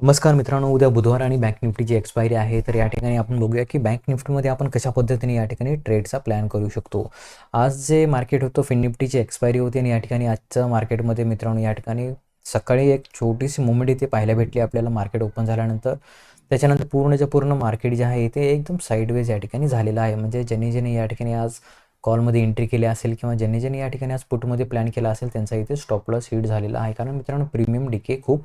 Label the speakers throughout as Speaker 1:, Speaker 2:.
Speaker 1: नमस्कार मित्रांनो उद्या बुधवार आणि बँक निफ्टीची एक्सपायरी आहे. तर या ठिकाणी आपण बघूया की बँक निफ्टीमध्ये आपण कशा पद्धतीने या ठिकाणी ट्रेडचा प्लॅन करू शकतो. आज जे मार्केट होतं फिन निफ्टीची एक्सपायरी होती आणि या ठिकाणी आजचं मार्केटमध्ये मित्रांनो या ठिकाणी सकाळी एक छोटीशी मुवमेंट इथे पाहायला भेटली आपल्याला. मार्केट ओपन झाल्यानंतर त्याच्यानंतर पूर्णच्या पूर्ण मार्केट जे आहे ते एकदम साईडवेज या ठिकाणी झालेलं आहे. म्हणजे ज्यांनी ज्यांनी या ठिकाणी आज कॉलमध्ये एंट्री केली असेल किंवा ज्यांनी ज्यांनी या ठिकाणी आज पुटमध्ये प्लॅन केला असेल त्यांचा इथे स्टॉप लॉस हिट झालेला आहे. कारण मित्रांनो प्रीमियम डिके खूप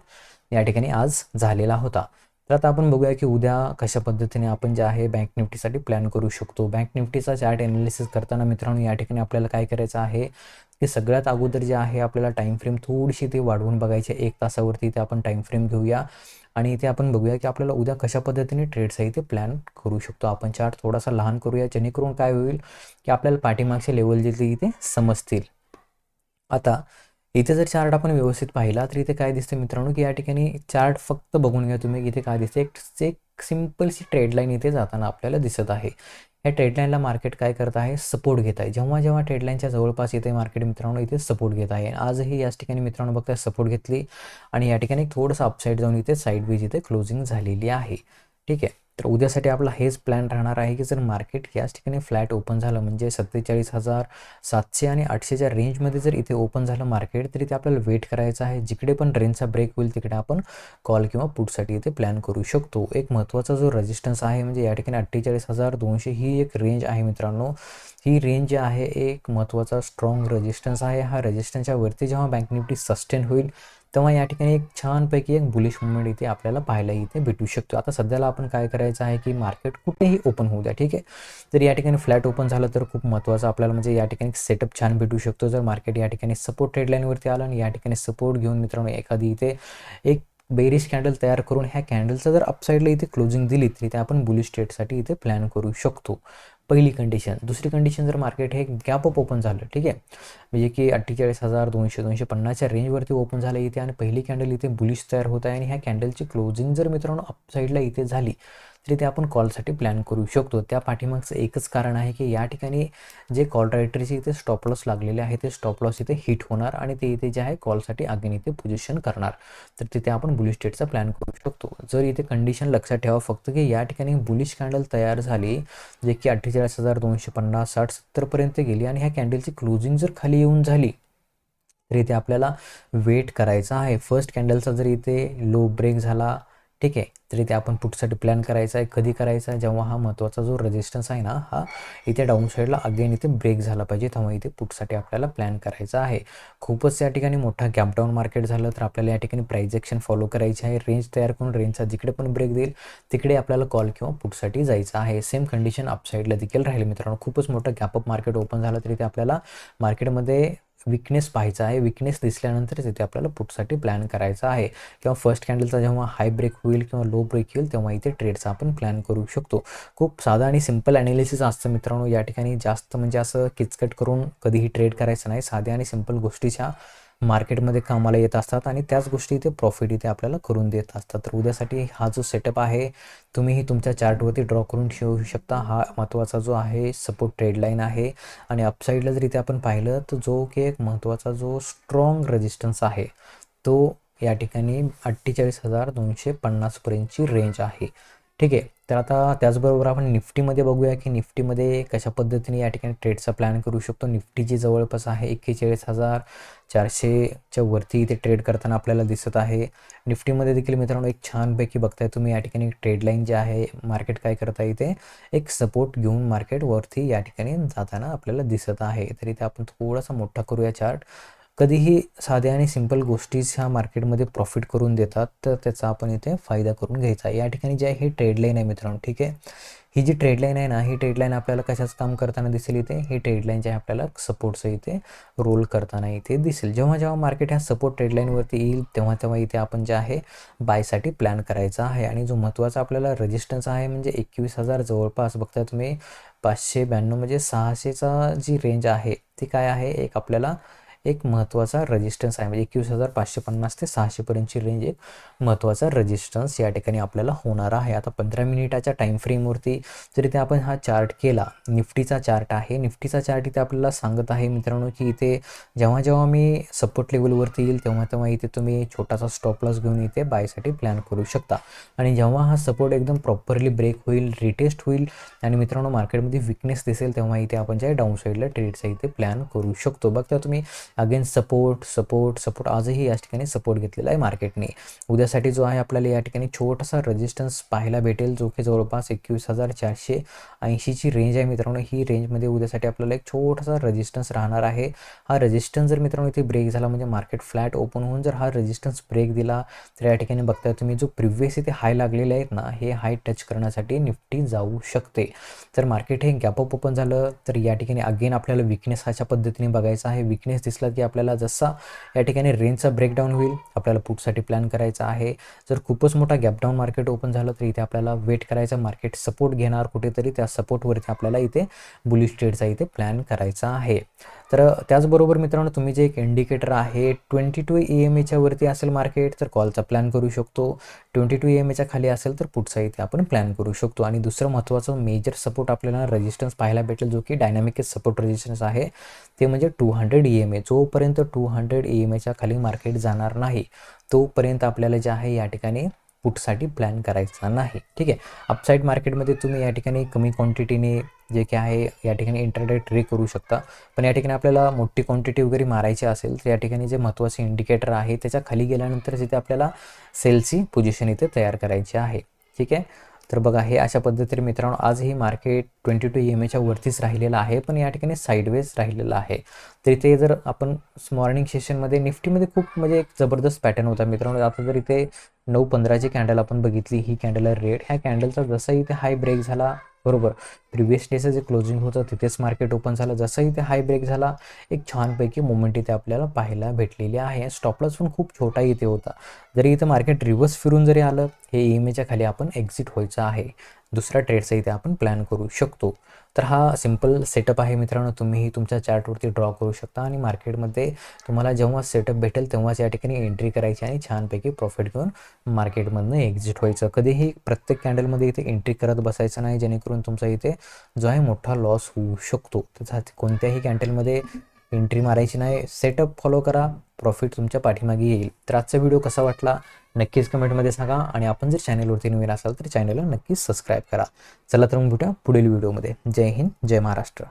Speaker 1: या ठिकाणी आज झालेला होता. तर आता आपण बघूया की उद्या कशा पद्धतीने आपण जे आहे बँक निफ्टीसाठी प्लॅन करू शकतो. बँक निफ्टीचा चार्ट ॲनालिसिस करताना मित्रांनो या ठिकाणी आपल्याला काय करायचं आहे की सगळ्यात अगोदर जे आहे आपल्याला टाईम फ्रेम थोडीशी ते वाढवून बघायचे एक तासावरती ते आपण टाईम फ्रेम घेऊया आणि इथे आपण बघूया की आपल्याला उद्या कशा पद्धतीने ट्रेडचा इथे प्लॅन करू शकतो. आपण चार्ट थोडासा लहान करूया जेणेकरून काय होईल की आपल्याला पाठीमागचे लेवल जे ते इथे समजतील. आता इथे जर चार्ट आपण व्यवस्थित पाहिला तर इथे काय दिसतं मित्रांनो की या ठिकाणी चार्ट फक्त बघून घ्या तुम्ही इथे काय दिसते एक एक सिम्पलशी ट्रेडलाईन इथे जाताना आपल्याला दिसत आहे. या ट्रेडलाईनला मार्केट काय करत आहे? सपोर्ट घेत आहे. जेव्हा जेव्हा ट्रेडलाईनच्या जवळपास इथे मार्केट मित्रांनो इथे सपोर्ट घेत आहे. आजही याच ठिकाणी मित्रांनो बघता सपोर्ट घेतली. आणि या ठिकाणी थोडंसं अपसाईड जाऊन इथे साईड बीज इथे क्लोजिंग झालेली आहे. ठीक आहे. तर उद्यासाठी आपला हेच प्लॅन राहणार आहे की जर मार्केट याच ठिकाणी फ्लॅट ओपन झालं म्हणजे सत्तेचाळीस हजार सातशे आणि आठशेच्या रेंजमध्ये जर इथे ओपन झालं मार्केट तर इथे आपल्याला वेट करायचं आहे. जिकडे पण रेंजचा ब्रेक होईल तिकडे आपण कॉल किंवा पुटसाठी इथे प्लॅन करू शकतो. एक महत्त्वाचा जो रेजिस्टन्स आहे म्हणजे या ठिकाणी अठ्ठेचाळीस हजार दोनशे ही एक रेंज आहे मित्रांनो. ही रेंज जी आहे एक महत्त्वाचा स्ट्रॉंग रेजिस्टन्स आहे. हा रेजिस्टन्सच्या वरती जेव्हा बँक निफ्टी सस्टेन होईल तेव्हा या ठिकाणी एक छानपैकी एक बुलिश मुवमेंट इथे आपल्याला पाहायला इथे भेटू शकतो. आता सध्याला आपण काय करायचं आहे की मार्केट कुठेही ओपन होऊ द्या ठीक आहे? तर या ठिकाणी फ्लॅट ओपन झालं तर खूप महत्त्वाचं आपल्याला म्हणजे या ठिकाणी सेटअप छान भेटू शकतो. जर मार्केट या ठिकाणी सपोर्ट हेडलाईनवरती आलं आणि या ठिकाणी सपोर्ट घेऊन मित्रांनो एखादी इथे एक बेरिश कॅन्डल तयार करून ह्या कॅन्डलचं जर अपसाईडला इथे क्लोजिंग दिली तर इथे आपण बुलिश स्टेटसाठी इथे प्लॅन करू शकतो. पहिली कंडिशन दुसरी कंडिशन जर मार्केट हे गॅप अप ओपन झालं ठीक आहे? म्हणजे की अठ्ठेचाळीस हजार दोनशे दोनशे पन्नासच्या रेंजवरती ओपन झालं इथे आणि पहिली कॅन्डल इथे बुलिश तयार होत आहे आणि ह्या कॅन्डलची क्लोजिंग जर मित्रांनो अपसाईडला इथे झाली तरी ते आपण कॉलसाठी प्लॅन करू शकतो. त्या पाठीमागचं एकच कारण आहे की या ठिकाणी जे कॉल रायटरीचे इथे स्टॉप लॉस लागलेले आहे ते स्टॉप लॉस इथे हिट होणार आणि ते इथे जे आहे कॉलसाठी अगेन इथे पोझिशन करणार. तर तिथे आपण बुलिश स्टेटचा प्लॅन करू शकतो. जर इथे कंडिशन लक्षात ठेवा फक्त की या ठिकाणी बुलिश कॅन्डल तयार झाली जे की अठ्ठेचाळीस हजार दोनशे पन्नास साठ सत्तरपर्यंत गेली आणि ह्या कॅन्डलची क्लोजिंग जर खाली येऊन झाली तर इथे आपल्याला वेट करायचा आहे. फर्स्ट कॅन्डलचा जर इथे लो ब्रेक झाला ठीक आहे. तर इथे आपण पुटसाठी प्लॅन करायचा आहे कधी करायचा आहे जेव्हा हा महत्त्वाचा जो रेजिस्टन्स आहे ना हा इथे डाऊन साईडला अगेन इथे ब्रेक झाला पाहिजे तेव्हा इथे पुटसाठी आपल्याला प्लॅन करायचा आहे. खूपच या ठिकाणी मोठा गॅपडाऊन मार्केट झालं तर आपल्याला या ठिकाणी प्राईज ॲक्शन फॉलो करायची आहे. रेंज तयार करून रेंजचा जिकडे पण ब्रेक देईल तिकडे आपल्याला कॉल किंवा पुटसाठी जायचं आहे. सेम कंडिशन अपसाईडला देखील राहील मित्रांनो. खूपच मोठं गॅपअप मार्केट ओपन झालं तरी ते आपल्याला मार्केटमध्ये विकनेस पाहायचा आहे. विकनेस दिसल्यानंतरच तिथे आपल्याला पुटसाठी प्लॅन करायचा आहे. किंवा फर्स्ट कॅन्डलचा जेव्हा हाय ब्रेक होईल किंवा लो ब्रेक होईल तेव्हा इथे ट्रेडचा आपण प्लॅन करू शकतो. खूप साधा आणि सिंपल ॲनालिसिस असतं मित्रांनो. या ठिकाणी जास्त म्हणजे असं किचकट करून कधीही ट्रेड करायचं नाही. साध्या आणि सिंपल गोष्टीच्या मार्केटमध्ये कामाला येत असतात आणि त्याच गोष्टी इथे प्रॉफिट इथे आपल्याला करून देत असतात. तर उद्यासाठी हा जो सेटअप आहे तुम्हीही तुमच्या चार्टवरती ड्रॉ करून ठेवू शकता. हा महत्त्वाचा जो आहे सपोर्ट ट्रेड लाईन आहे. आणि अपसाईडला जर इथे आपण पाहिलं तर जो की एक महत्त्वाचा जो स्ट्रॉंग रेजिस्टन्स आहे तो या ठिकाणी अठ्ठेचाळीस हजार दोनशे पन्नासपर्यंतची रेंज आहे. ठीक आहे. तर आता त्याचबरोबर आपण निफ्टीमध्ये बघूया की निफ्टीमध्ये कशा पद्धतीने या ठिकाणी ट्रेडचा प्लॅन करू शकतो. निफ्टीची जवळपास आहे एक्केचाळीस हजार चारशेच्या वरती इथे ट्रेड करताना आपल्याला दिसत आहे. निफ्टीमध्ये देखील मित्रांनो एक छानपैकी बघताय तुम्ही या ठिकाणी ट्रेड लाईन जे आहे मार्केट काय करता इथे एक सपोर्ट घेऊन मार्केट वरती या ठिकाणी जाताना आपल्याला दिसत आहे. तर इथे आपण थोडासा मोठा करूया चार्ट. कधीही साध्या आणि सिंपल गोष्टीच ह्या मार्केटमध्ये प्रॉफिट करून देतात तर त्याचा आपण इथे फायदा करून घ्यायचा. या ठिकाणी जे आहे हे ट्रेडलाईन आहे मित्रांनो ठीक आहे? ही जी ट्रेडलाईन आहे ना ही ट्रेडलाईन आपल्याला कशाचं काम करताना दिसेल इथे? ही ट्रेडलाईन जे आहे आपल्याला सपोर्टचं इथे रोल करताना इथे दिसेल. जेव्हा जेव्हा मार्केट ह्या सपोर्ट ट्रेडलाईनवरती येईल तेव्हा तेव्हा इथे आपण जे आहे बायसाठी प्लॅन करायचा आहे. आणि जो महत्त्वाचा आपल्याला रजिस्टन्स आहे म्हणजे एकवीस हजार जवळपास बघता तुम्ही पाचशे ब्याण्णव म्हणजे सहाशेचा जी रेंज आहे ती काय आहे? एक आपल्याला एक महत्त्वाचा रजिस्टन्स आहे. म्हणजे एकवीस हजार पाचशे पन्नास ते सहाशेपर्यंतची रेंज एक महत्त्वाचा रजिस्टन्स या ठिकाणी आपल्याला होणार आहे. आता पंधरा मिनिटाच्या टाईम फ्रेमवरती जर इथे आपण हा चार्ट केला निफ्टीचा चार्ट आहे. निफ्टीचा चार्ट इथे आपल्याला सांगत आहे मित्रांनो की इथे जेव्हा जेव्हा मी सपोर्ट लेवलवरती येईल तेव्हा तेव्हा इथे तुम्ही छोटासा स्टॉप लॉस घेऊन इथे बायसाठी प्लॅन करू शकता. आणि जेव्हा हा सपोर्ट एकदम प्रॉपरली ब्रेक होईल रिटेस्ट होईल आणि मित्रांनो मार्केटमध्ये विकनेस दिसेल तेव्हा इथे आपण ज्या डाऊन साईडला ट्रेडचा इथे प्लॅन करू शकतो. बघता तुम्ही अगेन सपोर्ट सपोर्ट सपोर्ट आजही या ठिकाणी सपोर्ट घेतलेला आहे मार्केटने उद्यासाठी जो आहे आपल्याला या ठिकाणी छोटासा रेजिस्टन्स पाहायला भेटेल जो की जवळपास एकवीस हजार चारशे ऐंशीची रेंज आहे मित्रांनो. ही रेंजमध्ये उद्यासाठी आपल्याला एक छोटासा रेजिस्टन्स राहणार आहे. हा रेजिस्टन्स जर मित्रांनो इथे ब्रेक झाला म्हणजे मार्केट फ्लॅट ओपन होऊन जर हा रेजिस्टन्स ब्रेक दिला तर या ठिकाणी बघताय तुम्ही जो प्रिव्हियस इथे हाय लागलेले आहेत ना हे हाय टच करण्यासाठी निफ्टी जाऊ शकते. तर मार्केट हे गॅपअप ओपन झालं तर या ठिकाणी अगेन आपल्याला विकनेस अशा पद्धतीने बघायचा आहे. विकनेस दिसला की आपल्याला जसा या ठिकाणी रेंजचा ब्रेकडाऊन होईल आपल्याला पुटसाठी प्लॅन करायचा आहे. जर खूपच मोठा गॅपडाऊन मार्केट ओपन झालं तर इथे आपल्याला वेट करायचं मार्केट सपोर्ट घेणार कुठेतरी. त्या सपोर्टवरती आपल्याला इथे बुलिश ट्रेडचा इथे प्लॅन करायचा आहे. तर त्याचबरोबर मित्रांनो तुम्ही जे एक इंडिकेटर आहे ट्वेंटी टू ई एम एच्या वरती असेल मार्केट तर कॉलचा प्लॅन करू शकतो. ट्वेंटी टू ई एम एच्या खाली असेल तर पुढचा इथे आपण प्लॅन करू शकतो. आणि दुसरं महत्त्वाचं मेजर सपोर्ट आपल्याला रेजिस्टन्स पाहायला भेटेल जो की डायनॅमिक सपोर्ट रेजिस्टन्स आहे. ते म्हणजे two hundred E M A जोपर्यंत टू हंड्रेड ई एम एच्या खाली मार्केट जाणार नाही तोपर्यंत आपल्याला जे आहे या ठिकाणी पुटसाठी प्लॅन करायचा नाही. ठीक आहे? अपसाईड मार्केटमध्ये तुम्ही या ठिकाणी कमी क्वांटिटीने जे काही आहे या ठिकाणी इंटरडे ट्रे करू शकता. पण या ठिकाणी आपल्याला मोठी क्वांटिटी वगैरे मारायची असेल तर या ठिकाणी जे महत्त्वाचे इंडिकेटर आहे त्याच्याखाली गेल्यानंतर जिथे आपल्याला सेलची पोझिशन इथे तयार करायची आहे. ठीक आहे? तर बघा हे अशा पद्धतीने मित्रांनो आजही मार्केट ट्वेंटी टू एम एच्या वरतीच राहिलेलं आहे पण या ठिकाणी साईडवेज राहिलेलं आहे. तर इथे जर आपण मॉर्निंग सेशनमध्ये निफ्टीमध्ये खूप म्हणजे एक जबरदस्त पॅटर्न होता मित्रांनो. आता जर इथे नऊ पंधराची कॅन्डल आपण बघितली. ही कॅन्डल रेड ह्या कॅन्डलचा जसा इथे हाय ब्रेक झाला बरोबर. प्रिव्हियस डेचं जे क्लोजिंग होतं तिथेच मार्केट ओपन झालं. जसं इथे हाय ब्रेक झाला एक छानपैकी मुवमेंट इथे आपल्याला पाहायला भेटलेली आहे. स्टॉपलॉस पण खूप छोटा इथे होता. जरी इथं मार्केट रिव्हर्स फिरून जरी आलं हे ई एम एच्या खाली आपण एक्झिट व्हायचं आहे. दुसऱ्या ट्रेडचा इथे आपण प्लॅन करू शकतो. तर हा सिंपल सेटअप आहे मित्रांनो. तुम्हीही तुमच्या चार्टवरती ड्रॉ करू शकता आणि मार्केटमध्ये तुम्हाला जेव्हा सेटअप भेटेल तेव्हाच या ठिकाणी एंट्री करायची आणि छानपैकी प्रॉफिट घेऊन मार्केटमधनं एक्झिट व्हायचं. कधीही प्रत्येक कॅन्डलमध्ये इथे एंट्री करत बसायचं नाही जेणेकरून तुमचा इथे जो आहे मोठा लॉस होऊ शकतो. त्याचा कोणत्याही कॅन्डलमध्ये एंट्री मारायची नाही. सेटअप फॉलो करा. प्रॉफिट तुमच्या पाठीमागे येईल. तर आजचा व्हिडिओ कसा वाटला? नक्कीच कमेंटमध्ये सांगा. आणि आपण जर चॅनलवरती नवीन असाल तर चॅनलला नक्कीच सबस्क्राईब करा. चला तर मग भेटूया पुढील व्हिडिओमध्ये जय हिंद जय महाराष्ट्र.